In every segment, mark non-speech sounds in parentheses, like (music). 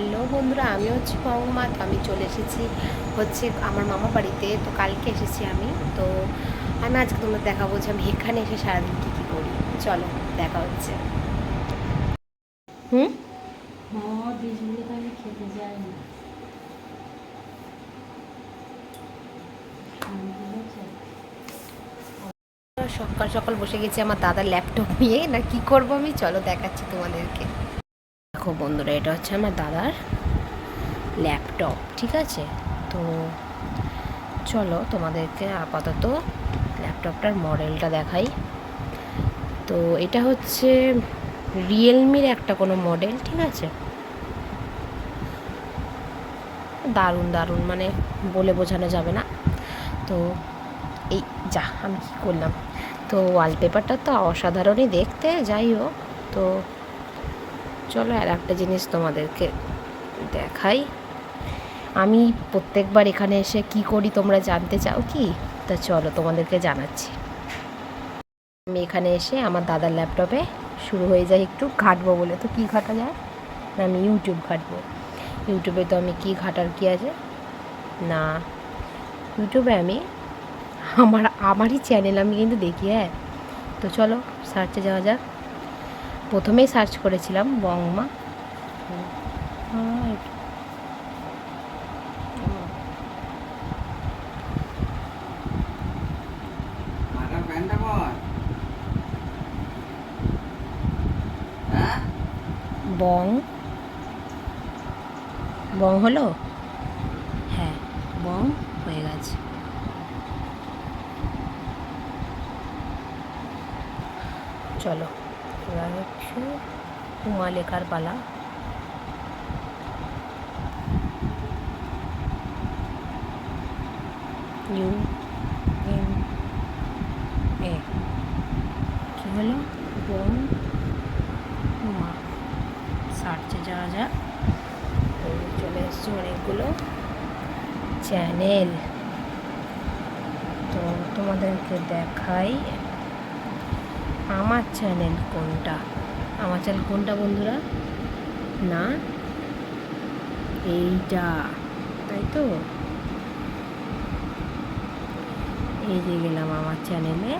Hello বন্ধুরা আমি হচ্ছে মঙ্গমা তো আমি চলে এসেছি হচ্ছে আমার মামা বাড়িতে তো কালকে এসেছি আমি। তো আমি আজকে তোমরা দেখাবো যে আমি এখানে এসে সারাদিন কী কী করি। চলো দেখা হচ্ছে। হুম? খেতে যাই না। সকাল সকাল বসে গেছি আমার দাদার ল্যাপটপ নিয়ে না কি করব আমি? চলো দেখাচ্ছি তোমাদেরকে। দেখো বন্ধুরা, এটা হচ্ছে আমার দাদার ল্যাপটপ ঠিক আছে? তো চলো তোমাদেরকে আপাতত ল্যাপটপটার মডেলটা দেখাই। তো এটা হচ্ছে রিয়েলমির একটা কোনো মডেল ঠিক আছে? দারুণ দারুণ মানে বলে বোঝানো যাবে না। তো এই, যা, আমি কী করলাম? তো ওয়ালপেপারটা তো অসাধারণই দেখতে, যাই হোক, তো চলো আর একটা জিনিস তোমাদেরকে দেখাই। আমি প্রত্যেকবার এখানে এসে কি করি তোমরা জানতে চাও কি? তা চলো তোমাদেরকে জানাচ্ছি। আমি এখানে এসে আমার দাদার ল্যাপটপে শুরু হয়ে যায় একটু ঘাটবো বলে। তো কি ঘাটা যায়? না, আমি ইউটিউব ঘাটবো। ইউটিউবে তো আমি কি ঘাটার কি আছে? না, ইউটিউবে আমি আমার, আমারই চ্যানেল আমি কিন্তু দেখি হ্যাঁ। তো চলো সার্চে যাওয়া যাক। প্রথমেই সার্চ করেছিলাম বংমা। হ্যাঁ, হ্যাঁ? বং। বং হলো? হ্যাঁ বং হয়ে গেছে। চলো। এবার হচ্ছে উমা লেখার পালা ইউ এম এ কী হলো বং উমা সার্চে যাওয়া যাক চলে এসছে অনেকগুলো চ্যানেল তো তোমাদেরকে দেখাই আমার চ্যানেল কোনটা? আমার চ্যানেল কোনটা বন্ধুরা? না? এইটা। তাই তো? এই যে গেলাম আমার চ্যানেলে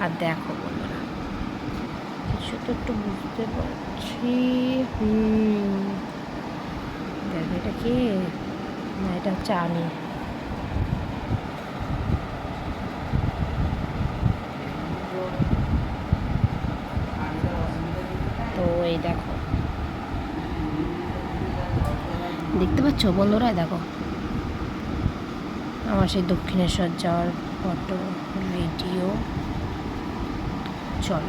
আর দেখো বন্ধুরা, কিছু তো একটু বুঝতে পারছি। হুম। দেখো এটা কি? না, এটা হচ্ছে তো এই দেখো। দেখতে পাচ্ছ বন্ধুরা দেখো। আমার সেই দক্ষিণেশ্বর যাওয়ার ফটো, ভিডিও। চল।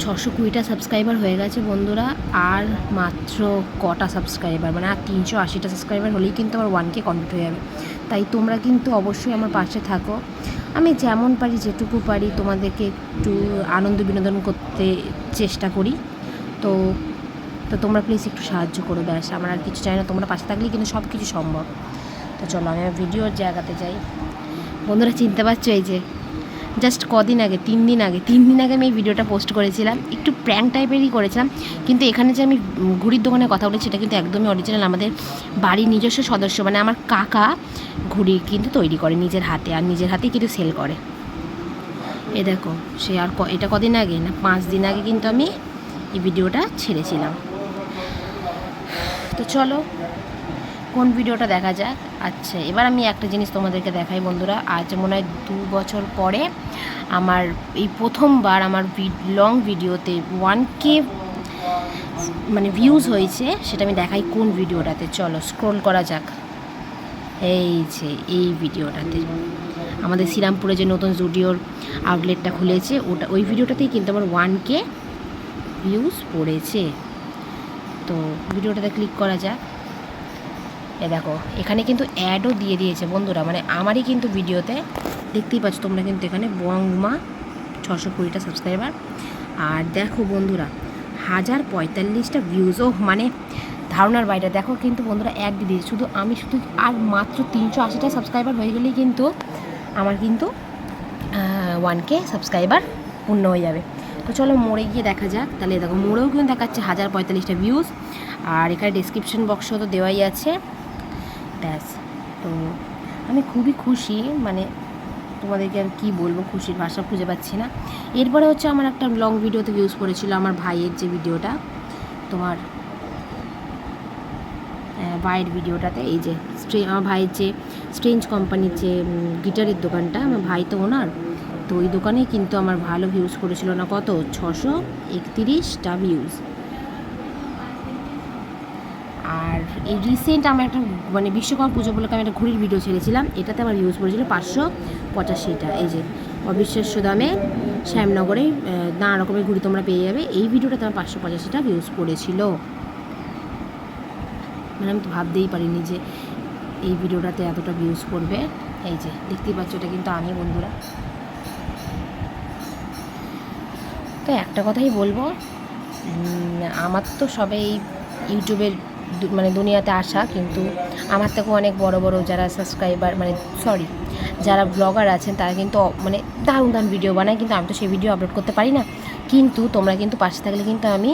ছশো কুড়িটা সাবস্ক্রাইবার হয়ে গেছে বন্ধুরা, আর মাত্র কটা সাবস্ক্রাইবার মানে আর তিনশো আশিটা সাবস্ক্রাইবার হলেই কিন্তু আমার ওয়ানকে কমপ্লিট হয়ে যাবে। তাই তোমরা কিন্তু অবশ্যই আমার পাশে থাকো। আমি যেমন পারি, যেটুকু পারি তোমাদেরকে একটু আনন্দ বিনোদন করতে চেষ্টা করি। তো তো তোমরা প্লিজ একটু সাহায্য করো, ব্যাস। আমার আর কিছু চাই না। তোমরা পাশে থাকলেই কিন্তু সব কিছু সম্ভব। তো চলো, আমি ভিডিওর জায়গাতে যাই। বন্ধুরা, চিনতে পারছ এই যে জাস্ট কদিন আগে, তিন দিন আগে, তিন দিন আগে আমি এই ভিডিওটা পোস্ট করেছিলাম। একটু প্র্যাঙ্ক টাইপেরই করেছিলাম, কিন্তু এখানে যে আমি ঘুড়ির দোকানে কথা বলেছি, সেটা কিন্তু একদমই অরিজিনাল আমাদের বাড়ির নিজস্ব সদস্য মানে আমার কাকা ঘুড়ি কিন্তু তৈরি করে নিজের হাতে, আর নিজের হাতেই কিন্তু সেল করে। এ দেখো, সে আর এটা কদিন আগে না, পাঁচ দিন আগে কিন্তু আমি এই ভিডিওটা ছেড়েছিলাম। তো চলো, কোন ভিডিওটা দেখা যাক? আচ্ছা এবার আমি একটা জিনিস তোমাদেরকে দেখাই বন্ধুরা। আজ মনে হয় দু বছর পরে আমার এই প্রথমবার আমার লং ভিডিওতে ওয়ান কে মানে ভিউজ হয়েছে, সেটা আমি দেখাই কোন ভিডিওটাতে। চলো স্ক্রোল করা যাক। এই যে, এই ভিডিওটাতে। আমাদের শ্রীরামপুরে যে নতুন জুডিওর আউটলেটটা খুলেছে, ওটা, ওই ভিডিওটাতেই কিন্তু আমার ওয়ান কে ভিউজ পড়েছে। তো, ভিডিওটাতে ক্লিক করা যাক। এ দেখো, এখানে কিন্তু অ্যাডও দিয়ে দিয়েছে বন্ধুরা মানে আমারই কিন্তু ভিডিওতে দেখতেই পাচ্ছ তোমরা কিন্তু এখানে বংমা ছশো কুড়িটা সাবস্ক্রাইবার আর দেখো বন্ধুরা, হাজার পঁয়তাল্লিশটা ভিউজও মানে ধারণার বাইরে। দেখো কিন্তু বন্ধুরা অ্যাড দিয়ে দিয়েছে। শুধু আমি শুধু আর মাত্র তিনশো আশিটা সাবস্ক্রাইবার হয়ে গেলেই কিন্তু আমার কিন্তু ওয়ান কে সাবস্ক্রাইবার পূর্ণ হয়ে যাবে। তো চলো মোড়ে গিয়ে দেখা যাক। তাহলে দেখো, মোড়েও কিন্তু দেখাচ্ছে হাজার পঁয়তাল্লিশটা ভিউজ আর এখানে ডিসক্রিপশন বক্সও তো দেওয়াই আছে। ব্যাস তো আমি খুবই খুশি মানে তোমাদেরকে আর কী বলব, খুশির ভাষা খুঁজে পাচ্ছি না। এরপরে হচ্ছে আমার একটা লং ভিডিওতে ভিউজ করেছিল আমার ভাইয়ের যে ভিডিওটা তোমার ভাইয়ের ভিডিওটাতে এই যে আমার ভাইয়ের যে স্ট্রেঞ্জ কোম্পানির যে গিটারের দোকানটা, আমার ভাই তো ওনার, তো ওই দোকানে কিন্তু আমার ভালো ভিউজ করেছিল না কত? ছশো একতিরিশটা ভিউজ আর এই রিসেন্ট আমার একটা মানে বিশ্বকর্মা পুজো বলে আমি একটা ঘুড়ির ভিডিও ছেড়েছিলাম। এটাতে আমার ভিউজ পড়েছিল পাঁচশো পঁচাশিটা। এই যে, অবিশ্বাস্য দামে শ্যামনগরে নানা রকমের ঘুড়ি তোমরা পেয়ে যাবে। এই ভিডিওটাতে আমার পাঁচশো পঁচাশিটা ভিউজ পড়েছিল। মানে আমি তো ভাবতেই পারিনি যে এই ভিডিওটাতে এতটা ভিউজ করবে এই যে, দেখতেই পাচ্ছ এটা কিন্তু আমি বন্ধুরা। তো একটা কথাই বলব আমার তো সবে এই ইউটিউবের মানে দুনিয়াতে আসা, কিন্তু আমার থেকেও অনেক বড় বড় যারা সাবস্ক্রাইবার মানে সরি যারা ব্লগার আছেন, তারা কিন্তু মানে দারুণ দারুণ ভিডিও বানায়, কিন্তু আমি তো সেই ভিডিও আপলোড করতে পারি না। কিন্তু তোমরা কিন্তু পাশে থাকলে কিন্তু আমি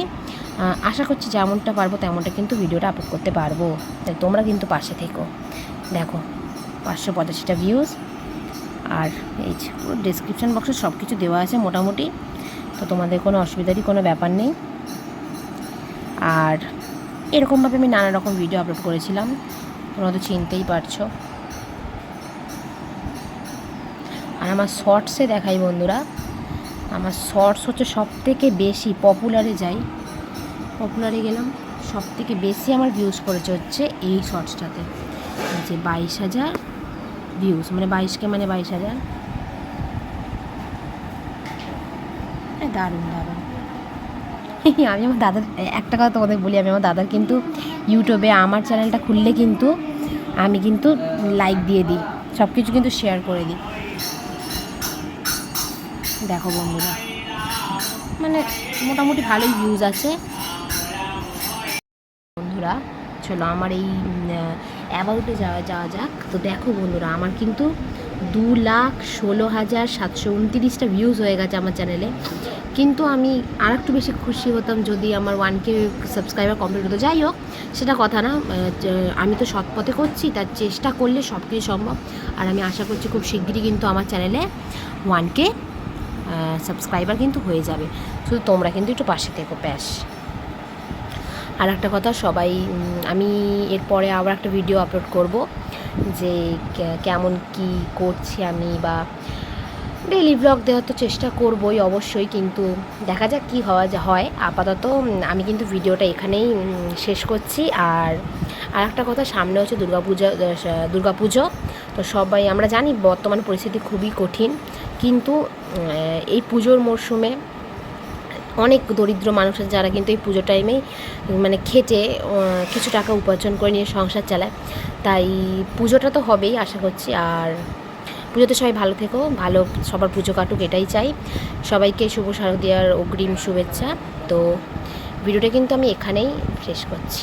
আশা করছি যেমনটা পারব, তেমনটা কিন্তু ভিডিওটা আপলোড করতে পারব। তাই তোমরা কিন্তু পাশে থেকো। দেখো, পাঁচশো পঁচাশিটা ভিউজ আর এই পুরো ডিসক্রিপশান বক্সে সব কিছু দেওয়া আছে মোটামুটি। তো তোমাদের কোনো অসুবিধারই কোনো ব্যাপার নেই। আর এরকমভাবে আমি নানা রকম ভিডিও আপলোড করেছিলাম। তোমরা তো চিনতেই পারছ। আর আমার শর্টসে দেখাই বন্ধুরা। আমার শর্টস হচ্ছে সব থেকে বেশি পপুলারে যাই। পপুলারে গেলাম সব থেকে বেশি আমার ভিউজ করেছে হচ্ছে এই শর্টসটাতে যে বাইশ হাজার ভিউজ মানে বাইশকে মানে বাইশ হাজার। দারুণ দারুণ। (laughs) আমি আমার দাদার, একটা কথা তোমাদের বলি, আমি আমার দাদার কিন্তু ইউটিউবে আমার চ্যানেলটা খুললে কিন্তু আমি কিন্তু লাইক দিয়ে দিই সব কিছু কিন্তু শেয়ার করে দিই। দেখো বন্ধুরা মানে মোটামুটি ভালোই ভিউজ আছে। বন্ধুরা, চলো আমার এই অ্যাবাউটে যাওয়া যাওয়া যাক। তো দেখো বন্ধুরা, আমার কিন্তু দু লাখ ষোলো হাজার সাতশো উনতিরিশটা ভিউজ হয়ে গেছে আমার চ্যানেলে। কিন্তু আমি আর একটু বেশি খুশি হতাম যদি আমার ওয়ান কে সাবস্ক্রাইবার কমপ্লিট হতো। যাই হোক, সেটা কথা না আমি তো সৎ পথে করছি, তার চেষ্টা করলে সব কিছু সম্ভব। আর আমি আশা করছি খুব শিগগিরই কিন্তু আমার চ্যানেলে ওয়ান কে সাবস্ক্রাইবার কিন্তু হয়ে যাবে। শুধু তোমরা কিন্তু একটু পাশে থেকো, ব্যাস। আর একটা কথা, সবাই আমি এরপরে আবার একটা ভিডিও আপলোড করব যে কেমন কি করছি আমি বা ডেইলি ব্লগ দেওয়ার তো চেষ্টা করবই অবশ্যই, কিন্তু দেখা যাক কী হওয়া যা হয়। আপাতত আমি কিন্তু ভিডিওটা এখানেই শেষ করছি। আর আর একটা কথা, সামনে হচ্ছে দুর্গাপূজা দুর্গাপুজো। তো সবাই, আমরা জানি বর্তমান পরিস্থিতি খুবই কঠিন, কিন্তু এই পুজোর মরশুমে অনেক দরিদ্র মানুষ আছে যারা কিন্তু এই পুজো টাইমেই মানে খেটে কিছু টাকা উপার্জন করে নিয়ে সংসার চালায়। তাই পুজোটা তো হবেই, আশা করছি। আর পুজোতে সবাই ভালো থেকো, ভালো সবার পুজো কাটুক, এটাই চাই। সবাইকে শুভ শারদীয়ার অগ্রিম শুভেচ্ছা। তো, ভিডিওটা কিন্তু আমি এখানেই শেষ করছি।